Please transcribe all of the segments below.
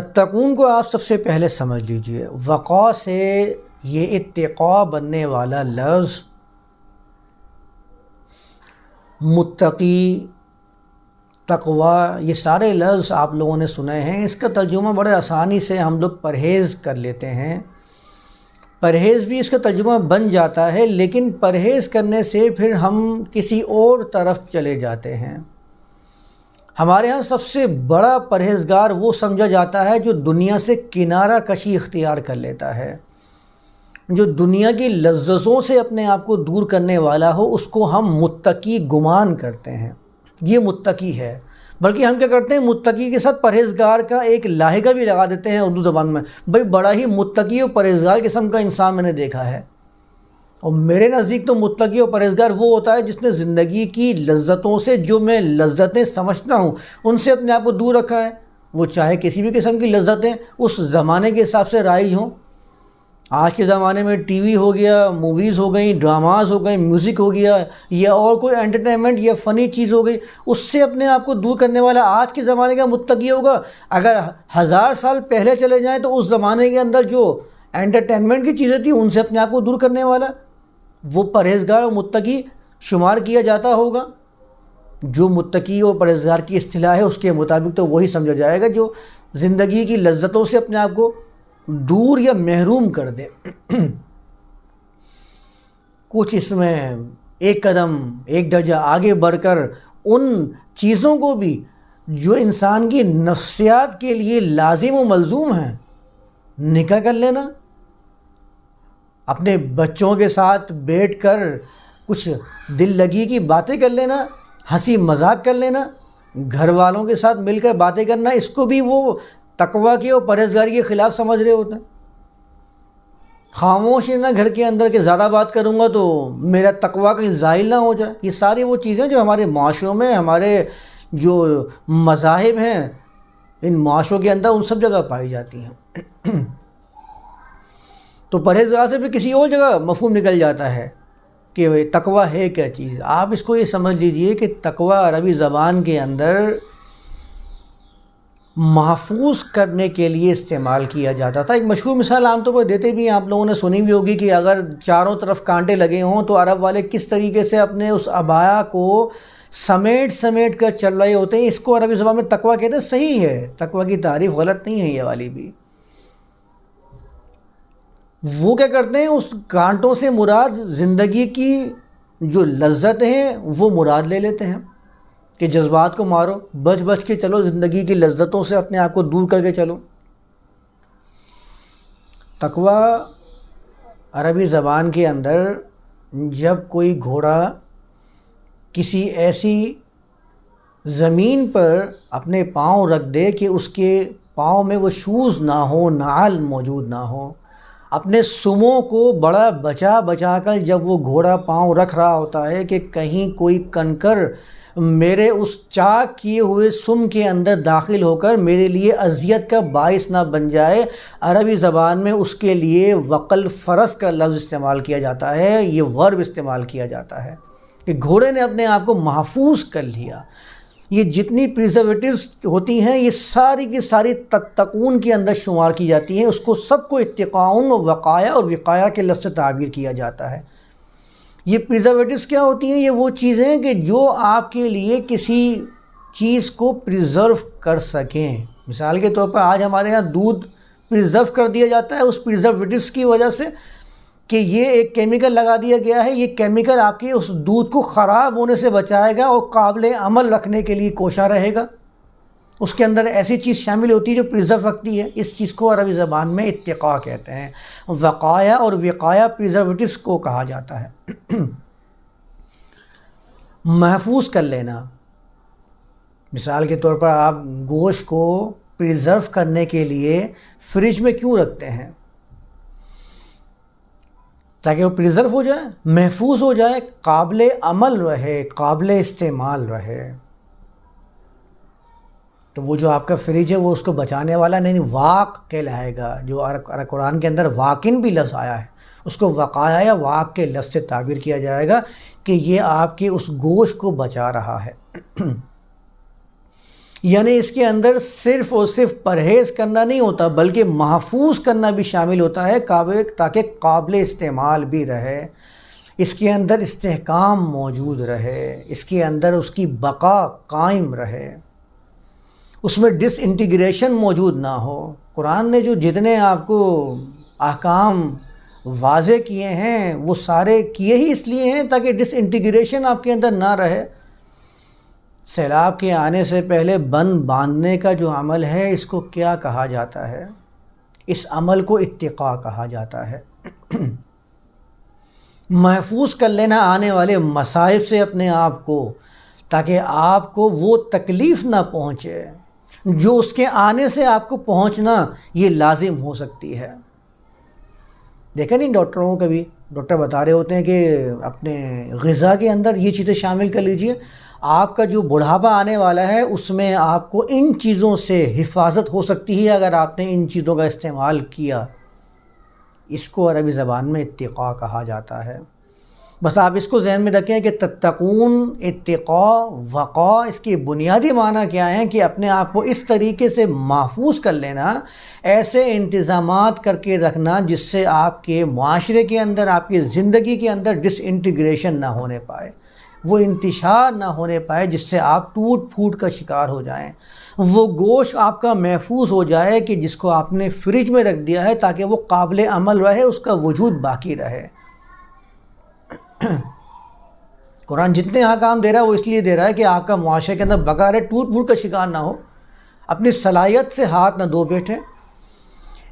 تتقون کو آپ سب سے پہلے سمجھ لیجیے وقا سے یہ اتقاء بننے والا لفظ متقی تقوا یہ سارے لفظ آپ لوگوں نے سنے ہیں۔ اس کا ترجمہ بڑے آسانی سے ہم لوگ پرہیز کر لیتے ہیں۔ پرہیز بھی اس کا ترجمہ بن جاتا ہے، لیکن پرہیز کرنے سے پھر ہم کسی اور طرف چلے جاتے ہیں۔ ہمارے ہاں سب سے بڑا پرہیزگار وہ سمجھا جاتا ہے جو دنیا سے کنارہ کشی اختیار کر لیتا ہے۔ جو دنیا کی لذتوں سے اپنے آپ کو دور کرنے والا ہو، اس کو ہم متقی گمان کرتے ہیں۔ یہ متقی ہے۔ بلکہ ہم کیا کرتے ہیں؟ متقی کے ساتھ پرہیزگار کا ایک لاہگہ بھی لگا دیتے ہیں اردو زبان میں۔ بھائی، بڑا ہی متقی اور پرہیزگار قسم کا انسان میں نے دیکھا ہے۔ اور میرے نزدیک تو متقی اور پرہیزگار وہ ہوتا ہے جس نے زندگی کی لذتوں سے جو میں لذتیں سمجھتا ہوں، ان سے اپنے آپ کو دور رکھا ہے۔ وہ چاہے کسی بھی قسم کی لذتیں اس زمانے کے حساب سے رائج ہوں۔ آج کے زمانے میں ٹی وی ہو گیا، موویز ہو گئیں، ڈراماز ہو گئیں، میوزک ہو گیا، یا اور کوئی انٹرٹینمنٹ یا فنی چیز ہو گئی، اس سے اپنے آپ کو دور کرنے والا آج کے زمانے کا متقی ہوگا۔ اگر ہزار سال پہلے چلے جائیں تو اس زمانے کے اندر جو انٹرٹینمنٹ کی چیزیں تھیں، ان سے اپنے آپ کو دور کرنے والا۔ وہ پرہیزگار اور متقی شمار کیا جاتا ہوگا۔ جو متقی اور پرہیزگار کی اصطلاح ہے، اس کے مطابق تو وہی سمجھا جائے گا جو زندگی کی لذتوں سے اپنے آپ کو دور یا محروم کر دے۔ کچھ اس میں ایک قدم، ایک درجہ آگے بڑھ کر ان چیزوں کو بھی جو انسان کی نفسیات کے لیے لازم و ملزوم ہیں، نکاح کر لینا۔ اپنے بچوں کے ساتھ بیٹھ کر کچھ دل لگی کی باتیں کر لینا، ہنسی مذاق کر لینا، گھر والوں کے ساتھ مل کر باتیں کرنا، اس کو بھی وہ تقوا کے اور پرہیزگاری کے خلاف سمجھ رہے ہوتے ہیں۔ خاموش نہ گھر کے اندر کے زیادہ بات کروں گا تو میرا تقوا کہیں زائل نہ ہو جائے۔ یہ ساری وہ چیزیں جو ہمارے معاشروں میں، ہمارے جو مذاہب ہیں، ان معاشروں کے اندر ان سب جگہ پائی جاتی ہیں۔ تو پرہیزگار سے بھی کسی اور جگہ مفہوم نکل جاتا ہے کہ تقوا ہے کیا چیز؟ آپ اس کو یہ سمجھ لیجیے کہ تقوا عربی زبان کے اندر محفوظ کرنے کے لیے استعمال کیا جاتا تھا۔ ایک مشہور مثال عام طور پر دیتے بھی ہیں، آپ لوگوں نے سنی بھی ہوگی کہ اگر چاروں طرف کانٹے لگے ہوں تو عرب والے کس طریقے سے اپنے اس ابایا کو سمیٹ سمیٹ کر چل رہے ہوتے ہیں؟ اس کو عربی زبان میں تقوی کہتے ہیں۔ صحیح ہے، تقوی کی تعریف غلط نہیں ہے یہ والی بھی۔ وہ کیا کرتے ہیں؟ اس کانٹوں سے مراد زندگی کی جو لذت ہیں، وہ مراد لے لیتے ہیں کہ جذبات کو مارو، بچ بچ کے چلو، زندگی کی لذتوں سے اپنے آپ کو دور کر کے چلو۔ تقوی عربی زبان کے اندر جب کوئی گھوڑا کسی ایسی زمین پر اپنے پاؤں رکھ دے کہ اس کے پاؤں میں وہ شوز نہ ہو نعل موجود نہ ہو اپنے سموں کو بڑا بچا بچا کر جب وہ گھوڑا پاؤں رکھ رہا ہوتا ہے کہ کہیں کوئی کنکر میرے اس چاک کیے ہوئے سم کے اندر داخل ہو کر میرے لیے اذیت کا باعث نہ بن جائے، عربی زبان میں اس کے لیے وقل فرض کا لفظ استعمال کیا جاتا ہے، یہ ورب استعمال کیا جاتا ہے کہ گھوڑے نے اپنے آپ کو محفوظ کر لیا۔ یہ جتنی پریزرویٹیوز ہوتی ہیں، یہ ساری کی ساری تتقون کے اندر شمار کی جاتی ہیں۔ اس کو سب کو اتقاؤن و وقایا اور وقایا کے لفظ سے تعبیر کیا جاتا ہے۔ یہ پریزرویٹوس کیا ہوتی ہیں؟ یہ وہ چیزیں کہ جو آپ کے لیے کسی چیز کو پریزرو کر سکیں۔ مثال کے طور پر آج ہمارے یہاں دودھ پریزرو کر دیا جاتا ہے، اس پریزرویٹوس کی وجہ سے کہ یہ ایک کیمیکل لگا دیا گیا ہے، یہ کیمیکل آپ کے اس دودھ کو خراب ہونے سے بچائے گا اور قابل عمل رکھنے کے لیے کوشاں رہے گا۔ اس کے اندر ایسی چیز شامل ہوتی ہے جو پریزرو رکھتی ہے۔ اس چیز کو عربی زبان میں اتقاء کہتے ہیں۔ وقایا اور وقایا پریزرویٹس کو کہا جاتا ہے۔ محفوظ کر لینا۔ مثال کے طور پر آپ گوشت کو پریزرو کرنے کے لیے فریج میں کیوں رکھتے ہیں؟ تاکہ وہ پریزرو ہو جائے، محفوظ ہو جائے، قابل عمل رہے، قابل استعمال رہے۔ تو وہ جو آپ کا فریج ہے، وہ اس کو بچانے والا نہیں، واق کہلائے گا۔ جو قرآن کے اندر واقن بھی لفظ آیا ہے، اس کو وقایا یا واق کے لفظ سے تعبیر کیا جائے گا کہ یہ آپ کے اس گوشت کو بچا رہا ہے۔ یعنی اس کے اندر صرف اور صرف پرہیز کرنا نہیں ہوتا، بلکہ محفوظ کرنا بھی شامل ہوتا ہے قابل، تاکہ قابل استعمال بھی رہے۔ اس کے اندر استحکام موجود رہے، اس کے اندر اس کی بقا قائم رہے۔ اس میں ڈس انٹیگریشن موجود نہ ہو۔ قرآن نے جو جتنے آپ کو احکام واضح کیے ہیں، وہ سارے کیے ہی اس لیے ہیں تاکہ ڈس انٹیگریشن آپ کے اندر نہ رہے۔ سیلاب کے آنے سے پہلے بند باندھنے کا جو عمل ہے، اس کو کیا کہا جاتا ہے؟ اس عمل کو اتقاء کہا جاتا ہے۔ محفوظ کر لینا آنے والے مصائب سے اپنے آپ کو، تاکہ آپ کو وہ تکلیف نہ پہنچے، جو اس کے آنے سے آپ کو پہنچنا یہ لازم ہو سکتی ہے۔ دیکھا نہیں ڈاکٹروں کو کبھی؟ ڈاکٹر بتا رہے ہوتے ہیں کہ اپنے غذا کے اندر یہ چیزیں شامل کر لیجیے۔ آپ کا جو بڑھاپا آنے والا ہے، اس میں آپ کو ان چیزوں سے حفاظت ہو سکتی ہے اگر آپ نے ان چیزوں کا استعمال کیا۔ اس کو عربی زبان میں اتقاء کہا جاتا ہے۔ بس آپ اس کو ذہن میں رکھیں کہ تتقون، اتقاء وقا اس کی بنیادی معنی کیا ہیں کہ اپنے آپ کو اس طریقے سے محفوظ کر لینا، ایسے انتظامات کر کے رکھنا جس سے آپ کے معاشرے کے اندر، آپ کی زندگی کے اندر ڈس انٹیگریشن نہ ہونے پائے، وہ انتشار نہ ہونے پائے جس سے آپ ٹوٹ پھوٹ کا شکار ہو جائیں۔ وہ گوشت آپ کا محفوظ ہو جائے کہ جس کو آپ نے فریج میں رکھ دیا ہے تاکہ وہ قابل عمل رہے، اس کا وجود باقی رہے۔ قرآن جتنے یہاں کام دے رہا ہے، وہ اس لیے دے رہا ہے کہ آپ کا معاشرے کے اندر بغیر ٹوٹ پھوٹ کا شکار نہ ہو۔ اپنی صلاحیت سے ہاتھ نہ دو بیٹھے۔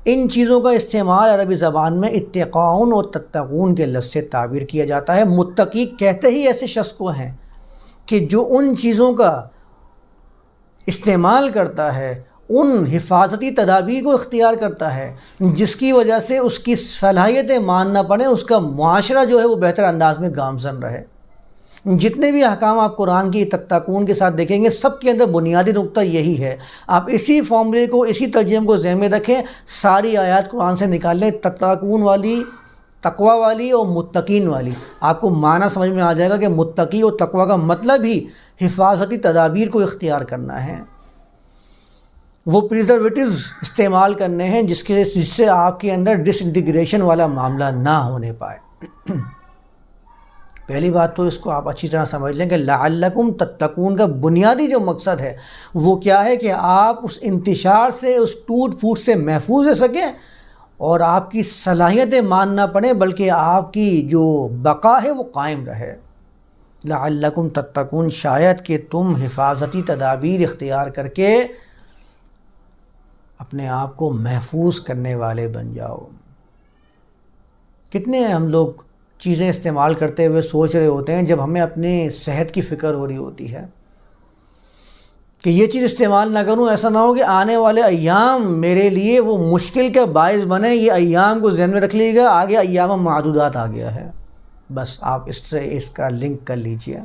ان چیزوں کا استعمال عربی زبان میں اتقاؤن اور تتقون کے لفظ سے تعبیر کیا جاتا ہے۔ متقی کہتے ہی ایسے شخص کو ہیں کہ جو ان چیزوں کا استعمال کرتا ہے ان حفاظتی تدابیر کو اختیار کرتا ہے، جس کی وجہ سے اس کی صلاحیتیں ماننا پڑیں، اس کا معاشرہ جو ہے وہ بہتر انداز میں گامزن رہے۔ جتنے بھی احکام آپ قرآن کی تتقون کے ساتھ دیکھیں گے، سب کے اندر بنیادی نقطہ یہی ہے۔ آپ اسی فارمولے کو، اسی ترجمے کو ذہن میں رکھیں، ساری آیات قرآن سے نکال لیں تتقون والی تقوا والی اور متقین والی۔ آپ کو معنی سمجھ میں آ جائے گا کہ متقی اور تقوا کا مطلب ہی حفاظتی تدابیر کو اختیار کرنا ہے۔ وہ پریزرویٹیوز استعمال کرنے ہیں جس کے جس سے آپ کے اندر ڈس انٹیگریشن والا معاملہ نہ ہونے پائے۔ پہلی بات تو اس کو آپ اچھی طرح سمجھ لیں کہ لعلکم تتقون کا بنیادی جو مقصد ہے، وہ کیا ہے کہ آپ اس انتشار سے، اس ٹوٹ پھوٹ سے محفوظ رہ سکیں اور آپ کی صلاحیتیں ماننا پڑیں، بلکہ آپ کی جو بقا ہے وہ قائم رہے۔ لعلکم تتقون، شاید کہ تم حفاظتی تدابیر اختیار کر کے اپنے آپ کو محفوظ کرنے والے بن جاؤ۔ کتنے ہم لوگ چیزیں استعمال کرتے ہوئے سوچ رہے ہوتے ہیں جب ہمیں اپنے صحت کی فکر ہو رہی ہوتی ہے کہ یہ چیز استعمال نہ کروں، ایسا نہ ہو کہ آنے والے ایام میرے لیے وہ مشکل کا باعث بنے، یہ ایام کو ذہن میں رکھ لیجیے گا آگے ایام معدودات آ گیا ہے۔ بس آپ اس سے اس کا لنک کر لیجیے۔